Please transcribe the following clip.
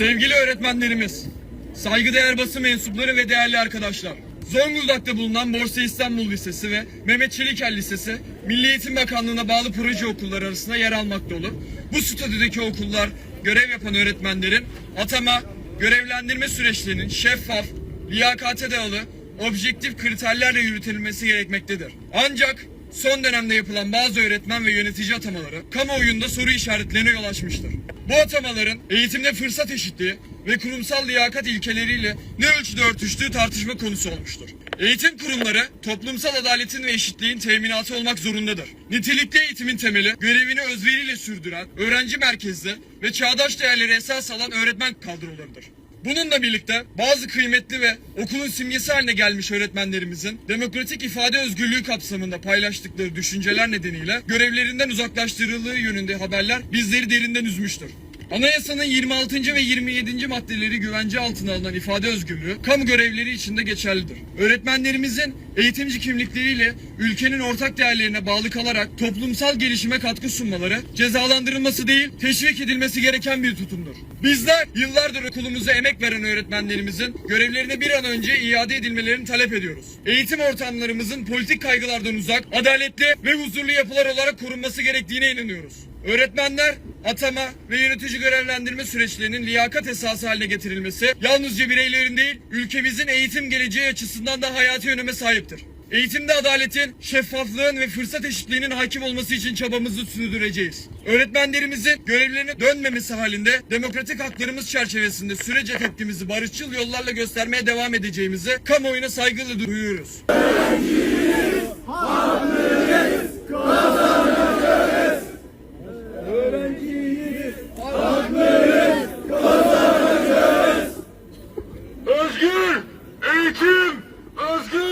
öğretmenlerimiz, saygıdeğer basın mensupları ve değerli arkadaşlar. Zonguldak'ta bulunan Borsa İstanbul Lisesi ve Mehmet Çelikel Lisesi, Milli Eğitim Bakanlığı'na bağlı proje okulları arasında yer almakta olup, bu statüdeki okullar görev yapan öğretmenlerin atama, görevlendirme süreçlerinin şeffaf, liyakate dayalı, objektif kriterlerle yürütülmesi gerekmektedir. Ancak son dönemde yapılan bazı öğretmen ve yönetici atamaları kamuoyunda soru işaretlerine yol açmıştır. Bu atamaların eğitimde fırsat eşitliği ve kurumsal liyakat ilkeleriyle ne ölçüde örtüştüğü tartışma konusu olmuştur. Eğitim kurumları toplumsal adaletin ve eşitliğin teminatı olmak zorundadır. Nitelikli eğitimin temeli görevini özveriyle sürdüren, öğrenci merkezli ve çağdaş değerleri esas alan öğretmen kadrolarıdır. Bununla birlikte bazı kıymetli ve okulun simgesi haline gelmiş öğretmenlerimizin demokratik ifade özgürlüğü kapsamında paylaştıkları düşünceler nedeniyle görevlerinden uzaklaştırıldığı yönünde haberler bizleri derinden üzmüştür. Anayasanın 26. ve 27. maddeleri güvence altına alınan ifade özgürlüğü kamu görevleri içinde geçerlidir. Öğretmenlerimizin eğitimci kimlikleriyle ülkenin ortak değerlerine bağlı kalarak toplumsal gelişime katkı sunmaları cezalandırılması değil teşvik edilmesi gereken bir tutumdur. Bizler yıllardır okulumuza emek veren öğretmenlerimizin görevlerine bir an önce iade edilmelerini talep ediyoruz. Eğitim ortamlarımızın politik kaygılardan uzak, adaletli ve huzurlu yapılar olarak korunması gerektiğine inanıyoruz. Öğretmenler atama ve yönetici görevlendirme süreçlerinin liyakat esası haline getirilmesi yalnızca bireylerin değil ülkemizin eğitim geleceği açısından da hayati öneme taleptir. Eğitimde adaletin, şeffaflığın ve fırsat eşitliğinin hakim olması için çabamızı sürdüreceğiz. Öğretmenlerimizin görevlerine dönmemesi halinde demokratik haklarımız çerçevesinde sürece tepkimizi barışçıl yollarla göstermeye devam edeceğimizi kamuoyuna saygıyla duyuyoruz. Öğrenciyiz, Özgür eğitim, özgür